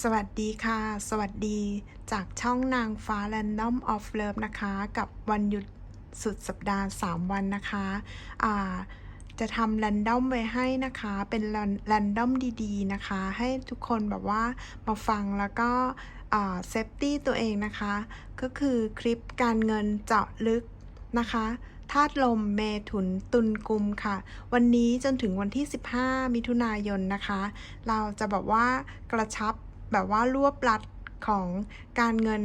สวัสดีค่ะ สวัสดีจากช่องนางฟ้า Random of Love นะคะ กับวันหยุดสุดสัปดาห์ 3 วันนะคะอ่าจะทำ Random ไว้ให้นะคะ เป็น Random ดี ๆ นะคะ ให้ทุกคนแบบว่ามาฟังแล้วก็เซฟตี้ตัวเองนะคะ ก็คือคลิปการเงินเจาะลึกนะคะธาตุลมเมถุนตุลกุมค่ะ วันนี้จนถึงวันที่ 15 มิถุนายนนะคะ เราจะแบบว่ากระชับ แบบว่ารวบลัดของการเงิน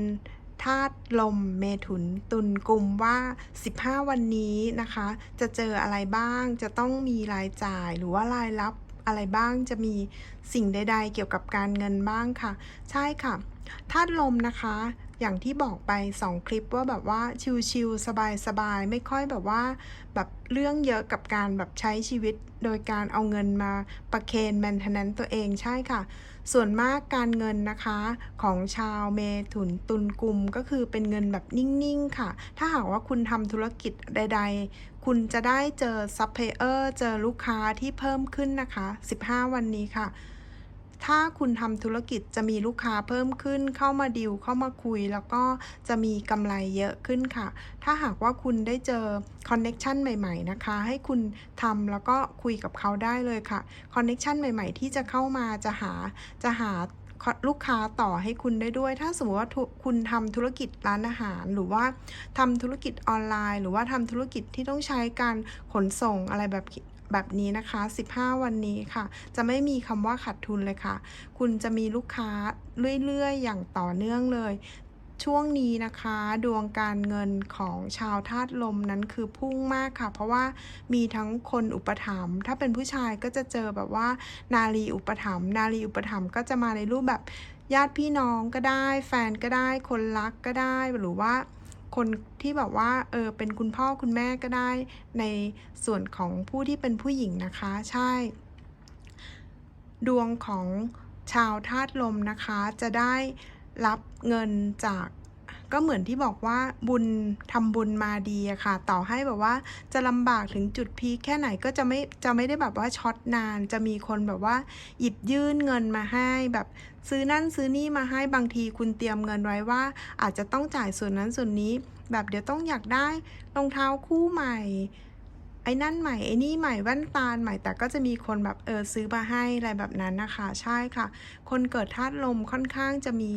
ธาตุลมเมถุนตุลกุมว่า 15 วันนี้นะคะ จะเจออะไรบ้างจะต้องมีรายจ่ายหรือว่ารายรับ อะไรบ้างจะมีสิ่งใด ๆ เกี่ยวกับการเงินบ้างค่ะ ใช่ค่ะธาตุลมนะคะ อย่างที่บอกไป 2 คลิปว่าแบบว่าชิลๆสบายๆ ไม่ค่อยแบบว่าแบบเรื่องเยอะกับการแบบใช้ชีวิต โดยการเอาเงินมาประเคนแมนเทนแนนตัวเองใช่ค่ะ ส่วนมากการเงินนะคะของชาวเมถุนตุลกุมก็คือเป็นเงินแบบนิ่งๆค่ะ ถ้าหากว่าคุณทำธุรกิจใด ๆ คุณจะได้เจอซัพพลายเออร์เจอลูกค้าที่เพิ่มขึ้นนะคะ 15 วันนี้ค่ะ ถ้าคุณทำธุรกิจจะมีลูกค้าเพิ่มขึ้น เข้ามาดิวเข้ามาคุย แล้วก็จะมีกำไรเยอะขึ้นค่ะ ถ้าหากว่าคุณได้เจอคอนเน็ชันใหม่ ๆ นะคะ ให้คุณทำแล้วก็คุยกับเขาได้เลยค่ะคอนเน็ชันใหม่ ๆ ที่จะเข้ามาจะหาจะหา ลูกค้าต่อให้คุณได้ด้วย ถ้าสมมติว่าคุณทำธุรกิจร้านอาหาร หรือว่าทำธุรกิจออนไลน์ หรือว่าทำธุรกิจที่ต้องใช้การขนส่งอะไรแบบแบบนี้นะคะ 15 วันนี้ค่ะ จะไม่มีคำว่าขาดทุนเลยค่ะ คุณจะมีลูกค้าเรื่อยๆ อย่างต่อเนื่องเลย ช่วงนี้นะคะ ดวงการเงินของชาวธาตุลมนั้นคือพุ่งมากค่ะ เพราะว่ามีทั้งคนอุปถัมภ์ถ้าเป็นผู้ชายก็จะเจอแบบว่า นารีอุปถัมภ์นารีอุปถัมภ์ก็จะมาในรูปแบบญาติพี่น้องก็ได้ แฟนก็ได้ คนรักก็ได้หรือว่าคนที่แบบว่าเออเป็นคุณพ่อคุณแม่ก็ได้ในส่วนของผู้ที่เป็นผู้หญิงนะคะ ใช่ ดวงของชาวธาตุลมนะคะจะได้ รับเงินจากก็เหมือนที่บอกว่าบุญทำบุญมาดีอะค่ะ ต่อให้แบบว่าจะลำบากถึงจุดพีคแค่ไหนก็จะไม่จะไม่ได้แบบว่าช็อตนาน จะมีคนแบบว่า หยิบยื่นเงินมาให้แบบซื้อนั่นซื้อนี่มาให้บางทีคุณเตรียมเงินไว้ว่า อาจจะต้องจ่ายส่วนนั้นส่วนนี้ แบบเดี๋ยวต้องอยากได้รองเท้าคู่ใหม่ ไอ้นั่นใหม่ไอ้นี่ใหม่แว่นตาใหม่แต่ก็จะมีคนแบบเออซื้อมาให้อะไรแบบนั้นนะคะ ใช่ค่ะ คนเกิดธาตุลมค่อนข้างจะมี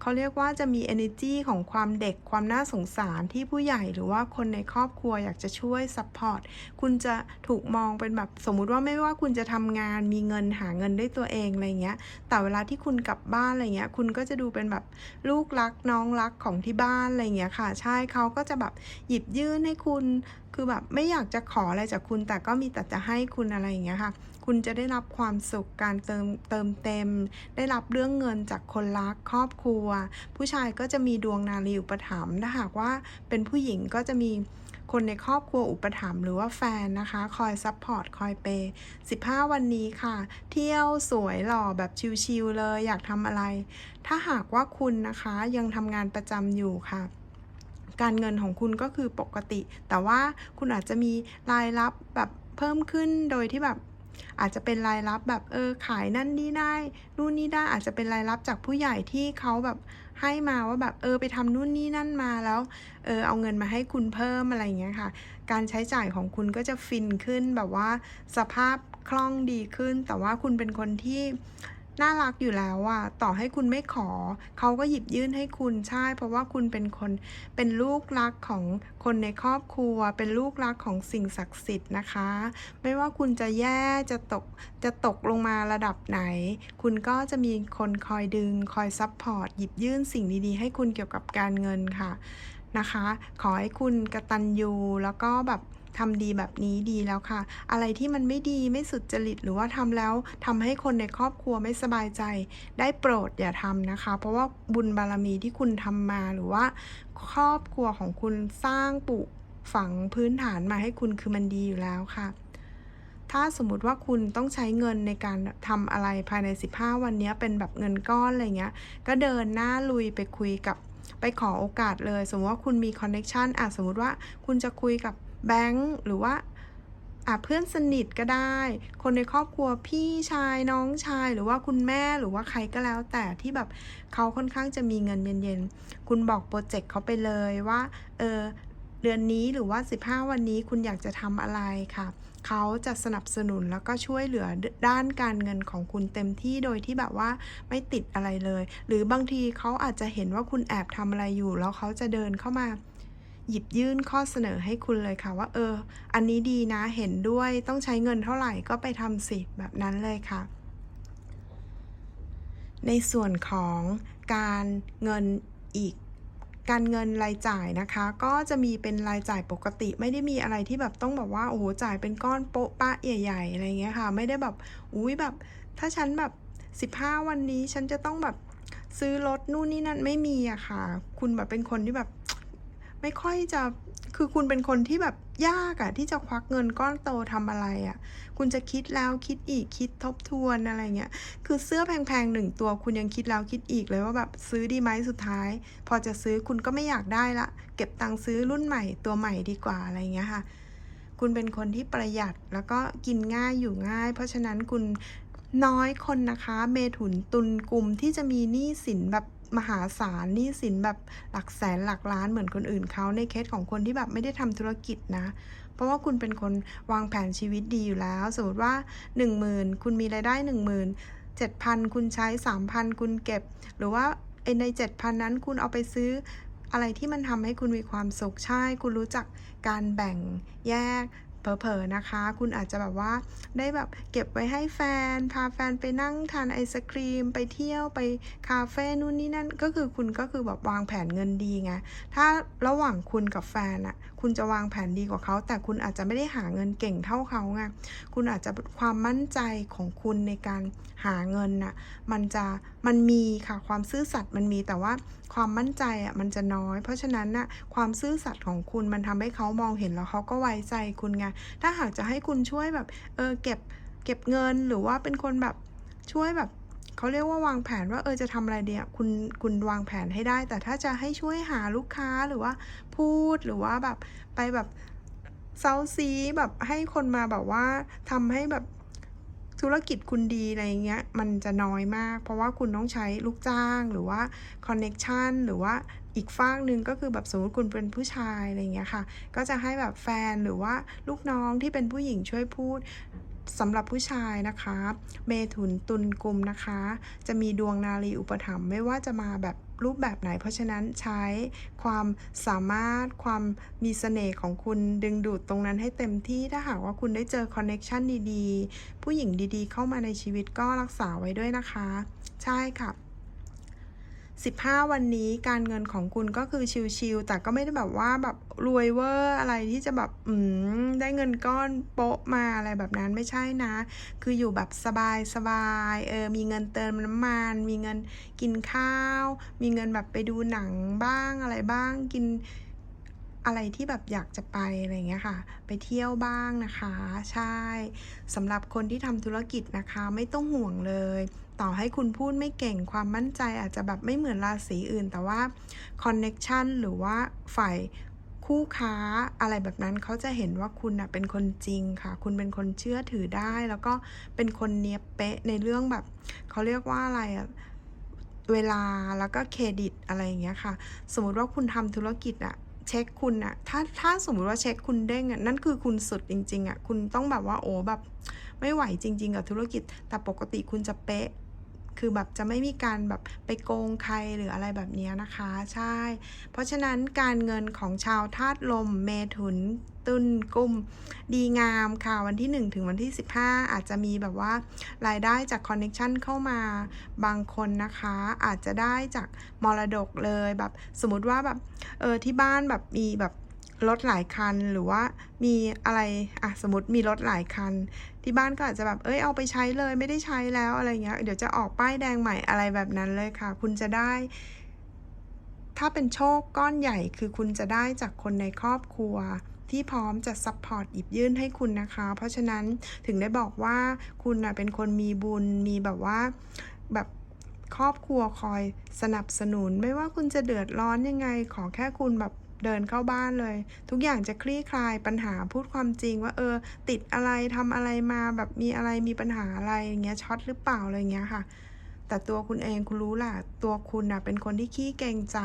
เขาเรียกว่าจะมี energy ของความเด็กความน่าสงสารที่ผู้ใหญ่หรือว่าคนในครอบครัวอยากจะช่วย support คุณจะถูกมองเป็นแบบสมมุติว่าไม่ว่าคุณจะทำงานมีเงินหาเงินได้ตัวเองอะไรเงี้ยแต่เวลาที่คุณกลับบ้านอะไรเงี้ยคุณก็จะดูเป็นแบบลูกรักน้องรักของที่บ้านอะไรเงี้ยค่ะ ใช่เขาก็จะแบบหยิบยื่นให้คุณคือแบบไม่อยากจะขออะไรจากคุณ แต่ก็มีแต่จะให้คุณอะไรอย่างเงี้ยค่ะ คุณจะได้รับความสุขการเติมเติมเต็ม ได้รับเรื่องเงินจากคนรักครอบครัว ผู้ชายก็จะมีดวงนารีอุปถัมภ์ถ้าหากว่าเป็นผู้หญิงก็จะมีคนในครอบครัวอุปถัมภ์หรือว่าแฟนนะคะ คอยซัพพอร์ตคอยเปย์15 วันนี้ค่ะ เที่ยวสวยหล่อแบบชิลๆเลยอยากทำอะไร ถ้าหากว่าคุณนะคะยังทำงานประจำอยู่ค่ะ การเงินของคุณก็คือปกติ แต่ว่าคุณอาจจะมีรายรับแบบเพิ่มขึ้นโดยที่แบบอาจจะเป็นรายรับแบบเออขายนั่นนี่ได้นู่นนี่ได้อาจจะเป็นรายรับจากผู้ใหญ่ที่เขาแบบให้มาว่าแบบเออไปทำนู่นนี่นั่นมาแล้วเออเอาเงินมาให้คุณเพิ่มอะไรอย่างเงี้ยค่ะ การใช้จ่ายของคุณก็จะฟินขึ้นแบบว่าสภาพคล่องดีขึ้น แต่ว่าคุณเป็นคนที่ น่ารักอยู่แล้วอะต่อให้คุณไม่ขอ เขาก็หยิบยื่นให้คุณใช่ เพราะว่าคุณเป็นคนเป็นลูกรักของคนในครอบครัว เป็นลูกรักของสิ่งศักดิ์สิทธิ์นะคะ ไม่ว่าคุณจะแย่จะตกจะตกลงมาระดับไหน คุณก็จะมีคนคอยดึง คอยซัพพอร์ตหยิบยื่นสิ่งดีๆ ให้คุณเกี่ยวกับการเงินค่ะนะคะ ขอให้คุณกระตันยูแล้วก็แบบ ทำดีแบบนี้ดีแล้วค่ะ อะไรที่มันไม่ดีไม่สุดจริตหรือว่าทำแล้วทำให้คนในครอบครัวไม่สบายใจ ได้โปรดอย่าทำนะคะ เพราะว่าบุญบารมีที่คุณทำมาหรือว่า ครอบครัวของคุณสร้างปลูกฝังพื้นฐานมาให้คุณคือมันดีอยู่แล้วค่ะ ถ้าสมมติว่าคุณต้องใช้เงินในการทำอะไรภายใน 15 วันนี้เป็นแบบเงินก้อนอะไรเงี้ย ก็เดินหน้าลุยไปคุยกับไปขอโอกาสเลย สมมติว่าคุณมีคอนเน็ชันอะสมมติว่าคุณจะคุยกับ แบงค์หรือว่าเพื่อนสนิทก็ได้ คนในครอบครัวพี่ชายน้องชาย หรือว่าคุณแม่หรือว่าใครก็แล้ว แต่ที่แบบเขาค่อนข้างจะมีเงินเย็นๆคุณบอกโปรเจกต์เขาไปเลยว่าเออเดือนนี้หรือว่า 15 วันนี้คุณอยากจะทำอะไรค่ะ เขาจะสนับสนุนแล้วก็ช่วยเหลือด้านการเงินของคุณเต็มที่โดยที่แบบว่าไม่ติดอะไรเลย หรือบางทีเขาอาจจะเห็นว่าคุณแอบทำอะไรอยู่ แล้วเขาจะเดินเข้ามา หยิบยื่นข้อเสนอให้คุณเลยค่ะว่าเออ อันนี้ดีนะเห็นด้วยต้องใช้เงินเท่าไหร่ก็ไปทำสิแบบนั้นเลยค่ะ ในส่วนของการเงินอีกการเงินรายจ่ายนะคะ ก็จะมีเป็นรายจ่ายปกติ ไม่ได้มีอะไรที่แบบต้องแบบว่าโอ้โหจ่ายเป็นก้อนโป๊ะปะใหญ่ๆอะไรเงี้ยค่ะ ไม่ได้แบบอุ้ยแบบ ถ้าฉันแบบ 15 วันนี้ฉันจะต้องแบบซื้อรถนู่นนี่นั่นไม่มีอะค่ะ คุณแบบเป็นคนที่แบบ ไม่ค่อยจะคือคุณเป็นคนที่แบบยากอะที่จะควักเงินก้อนโตทำอะไรอะคุณจะคิดแล้วคิดอีกคิดทบทวนอะไรเงี้ยคือเสื้อแพงๆหนึ่งตัวคุณยังคิดแล้วคิดอีกเลยว่าแบบซื้อดีไหมสุดท้าย พอจะซื้อคุณก็ไม่อยากได้ละ เก็บตังค์ซื้อรุ่นใหม่ตัวใหม่ดีกว่าอะไรเงี้ยค่ะ คุณเป็นคนที่ประหยัดแล้วก็กินง่ายอยู่ง่าย เพราะฉะนั้นคุณน้อยคนนะคะ เมถุนตุนกลุ่มที่จะมีหนี้สินแบบ มหาศาลหนี้สินแบบหลักแสนหลักล้านเหมือนคนอื่นเขาในเคสของคนที่แบบไม่ได้ทำธุรกิจนะ เพราะว่าคุณเป็นคนวางแผนชีวิตดีอยู่แล้ว สมมติว่า 1 0,000 คุณมีรายได้ 1 0,000 7,000 คุณใช้ 3,000 คุณเก็บ หรือว่าใน 7,000 นั้นคุณเอาไปซื้ออะไรที่มันทำให้คุณมีความสุขใช่ คุณรู้จักการแบ่งแยก เผลอๆนะคะ คุณอาจจะแบบว่าได้แบบเก็บไว้ให้แฟน พาแฟนไปนั่งทานไอศครีม ไปเที่ยวไปคาเฟ่นู่นนี่นั่นก็คือคุณก็คือแบบวางแผนเงินดีไงถ้าระหว่างคุณกับแฟนอะคุณจะวางแผนดีกว่าเขา แต่คุณอาจจะไม่ได้หาเงินเก่งเท่าเขาไงคุณอาจจะความมั่นใจของคุณในการหาเงินน่ะมันจะมันมีค่ะความซื่อสัตย์มันมีแต่ว่าความมั่นใจอะมันจะน้อย เพราะฉะนั้นน่ะความซื่อสัตย์ของคุณมันทำให้เขามองเห็นแล้วเขาก็ไว้ใจคุณไงถ้าหากจะให้คุณช่วยแบบเออเก็บเก็บเงินหรือว่าเป็นคนแบบช่วยแบบ เขาเรียกว่าวางแผนว่าเออจะทำอะไรเดียคุณคุณวางแผนให้ได้ แต่ถ้าจะให้ช่วยหาลูกค้าหรือว่าพูดหรือว่าแบบไปแบบเซาซีแบบให้คนมาแบบว่าทำให้แบบธุรกิจคุณดีอะไรเงี้ยมันจะน้อยมาก เพราะว่าคุณต้องใช้ลูกจ้างหรือว่าคอนเน็ชันหรือว่าอีกฝากหนึ่งก็คือแบบสมมติคุณเป็นผู้ชายอะไรเงี้ยค่ะ ก็จะให้แบบแฟนหรือว่าลูกน้องที่เป็นผู้หญิงช่วยพูด สำหรับผู้ชายนะคะ เมถุนตุลกุมนะคะ จะมีดวงนารีอุปถัมภ์ไม่ว่าจะมาแบบรูปแบบไหน เพราะฉะนั้นใช้ความสามารถความมีเสน่ห์ของคุณดึงดูดตรงนั้นให้เต็มที่ถ้าหากว่าคุณได้เจอคอนเน็ชันดีๆ ผู้หญิงดีๆ เข้ามาในชีวิตก็รักษาไว้ด้วยนะคะ ใช่ค่ะ 15 วันนี้การเงินของคุณก็คือชิลๆแต่ก็ไม่ได้แบบว่าแบบรวยเวอร์อะไรที่จะแบบอืมได้เงินก้อนโป๊ะมาอะไรแบบนั้นไม่ใช่นะ คืออยู่แบบสบายสบายเออมีเงินเติมน้ำมัน มีเงินกินข้าว มีเงินแบบไปดูหนังบ้างอะไรบ้างกิน อะไรที่แบบอยากจะไปอะไรเงี้ยค่ะ ไปเที่ยวบ้างนะคะ ใช่สำหรับคนที่ทำธุรกิจนะคะไม่ต้องห่วงเลย ต่อให้คุณพูดไม่เก่งความมั่นใจอาจจะแบบไม่เหมือนราศีอื่น แต่ว่าคอนเน็ชันหรือว่าฝ่ายคู่ค้าอะไรแบบนั้นเขาจะเห็นว่าคุณนะเป็นคนจริงค่ะ คุณเป็นคนเชื่อถือได้ แล้วก็เป็นคนเนี้ยบเป๊ะในเรื่องแบบเขาเรียกว่าอะไรอะเวลาแล้วก็เครดิตอะไรอย่างเงี้ยค่ะ สมมติว่าคุณทำธุรกิจอะ เช็คคุณอะถ้าถ้าสมมุติว่าเช็คคุณเด้งอะนั่นคือคุณสุดจริงๆอะคุณต้องแบบว่าโอ้แบบ ไม่ไหวจริง ๆ กับธุรกิจ แต่ปกติคุณจะเป๊ะ คือแบบจะไม่มีการแบบไปโกงใครหรืออะไรแบบนี้นะคะ ใช่ เพราะฉะนั้นการเงินของชาวธาตุลมเมถุนตุลกุมดีงามค่ะ วันที่ 1 ถึงวันที่ 15 อาจจะมีแบบว่ารายได้จากคอนเน็ชันเข้ามาบางคนนะคะ อาจจะได้จากมรดกเลยแบบสมมติว่าแบบเออที่บ้านแบบมีแบบ รถหลายคันหรือว่ามีอะไรอะสมมติมีรถหลายคัน ที่บ้านก็อาจจะแบบเอ้ยเอาไปใช้เลยไม่ได้ใช้แล้วอะไรเงี้ยเดี๋ยวจะออกป้ายแดงใหม่อะไรแบบนั้นเลยค่ะ คุณจะได้ ถ้าเป็นโชคก้อนใหญ่คือคุณจะได้จากคนในครอบครัวที่พร้อมจะซัพพอร์ตหยิบยื่นให้คุณนะคะ เพราะฉะนั้นถึงได้บอกว่าคุณนะเป็นคนมีบุญมีแบบว่าแบบครอบครัวคอยสนับสนุน ไม่ว่าคุณจะเดือดร้อนยังไง ขอแค่คุณแบบ เดินเข้าบ้านเลย ทุกอย่างจะคลี่คลายปัญหาพูดความจริงว่าเออ ติดอะไรทำอะไรมาแบบมีอะไรมีปัญหาอะไรอย่างเงี้ยช็อตหรือเปล่าอะไรเงี้ยค่ะแต่ตัวคุณเองคุณรู้แหละตัวคุณนะเป็นคนที่ขี้เกรงใจ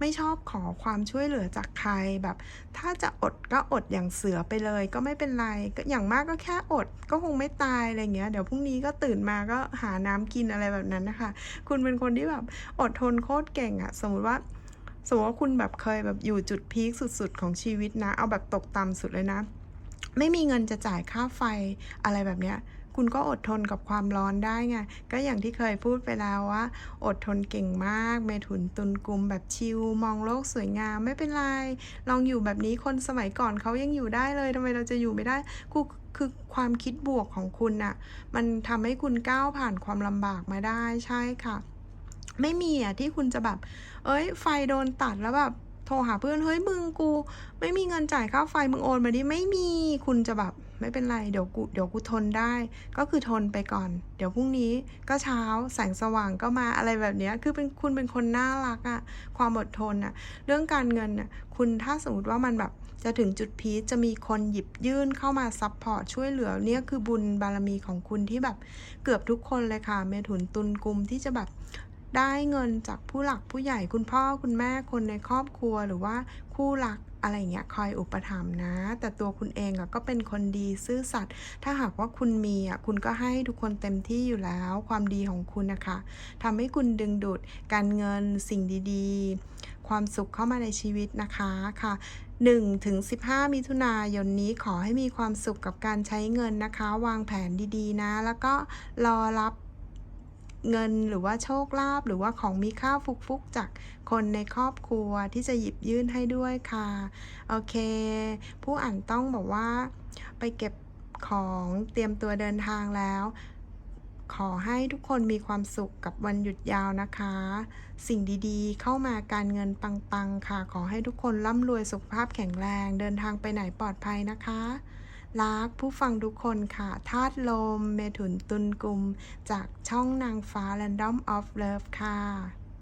ไม่ชอบขอความช่วยเหลือจากใครแบบ ถ้าจะอดก็อดอย่างเสือไปเลย ก็ไม่เป็นไรก็อย่างมากก็แค่อด ก็คงไม่ตายอะไรเงี้ยเดี๋ยวพรุ่งนี้ก็ตื่นมาก็หาน้ำกินอะไรแบบนั้นนะคะ คุณเป็นคนที่แบบอดทนโคตรเก่งอะสมมติว่า สมมติว่าคุณแบบเคยแบบอยู่จุดพีคสุด ๆ ของชีวิตนะ เอาแบบตกต่ำสุดเลยนะ ไม่มีเงินจะจ่ายค่าไฟอะไรแบบเนี้ยคุณก็อดทนกับความร้อนได้ไง ก็อย่างที่เคยพูดไปแล้วว่า อดทนเก่งมาก เมถุนตุนกลุมแบบชิล มองโลกสวยงามไม่เป็นไร ลองอยู่แบบนี้คนสมัยก่อนเขายังอยู่ได้เลยทำไมเราจะอยู่ไม่ได้คือคือความคิดบวกของคุณน่ะ มันทำให้คุณก้าวผ่านความลำบากมาได้ใช่ค่ะ ไม่มีอะที่คุณจะแบบ เอ้ย ไฟโดนตัดแล้วแบบโทรหาเพื่อนเฮ้ยมึงกู ไม่มีเงินจ่ายค่าไฟมึงโอนมาดิไม่มีคุณจะแบบไม่เป็นไรเดี๋ยวกูเดี๋ยวกูทนได้ ก็คือทนไปก่อน เดี๋ยวพรุ่งนี้ก็เช้าแสงสว่างก็มาอะไรแบบนี้คือเป็นคุณเป็นคนน่ารักอะความอดทนอะเรื่องการเงินอะคุณถ้าสมมติว่ามันแบบจะถึงจุดพีจะมีคนหยิบยื่นเข้ามาซัพพอร์ตช่วยเหลือเนี่ยคือบุญบารมีของคุณที่แบบเกือบทุกคนเลยค่ะเมถุนตุลกุมที่จะแบบ ได้เงินจากผู้หลักผู้ใหญ่คุณพ่อคุณแม่คนในครอบครัวหรือว่าคู่รักอะไรเงี้ยคอยอุปถัมภ์นะ แต่ตัวคุณเองอะก็เป็นคนดีซื่อสัตย์ถ้าหากว่าคุณมีอะคุณก็ให้ทุกคนเต็มที่อยู่แล้ว ความดีของคุณนะคะทำให้คุณดึงดูดการเงินสิ่งดีๆ ความสุขเข้ามาในชีวิตนะคะค่ะ1ถึง15 มิถุนายนนี้ขอให้มีความสุขกับการใช้เงินนะคะ วางแผนดีๆนะ แล้วก็รอรับ เงินหรือว่าโชคลาภหรือว่าของมีค่าฟุกๆ จากคนในครอบครัวที่จะหยิบยื่นให้ด้วยค่ะ โอเค ผู้อ่านต้องบอกว่า ไปเก็บของเตรียมตัวเดินทางแล้ว ขอให้ทุกคนมีความสุขกับวันหยุดยาวนะคะ สิ่งดีๆ เข้ามาการเงินปังๆค่ะ ขอให้ทุกคนร่ำรวยสุขภาพแข็งแรง เดินทางไปไหนปลอดภัยนะคะ รักผู้ฟังทุกคนค่ะธาตุลม เมถุนตุลกุม จากช่องนางฟ้า Random of Love ค่ะ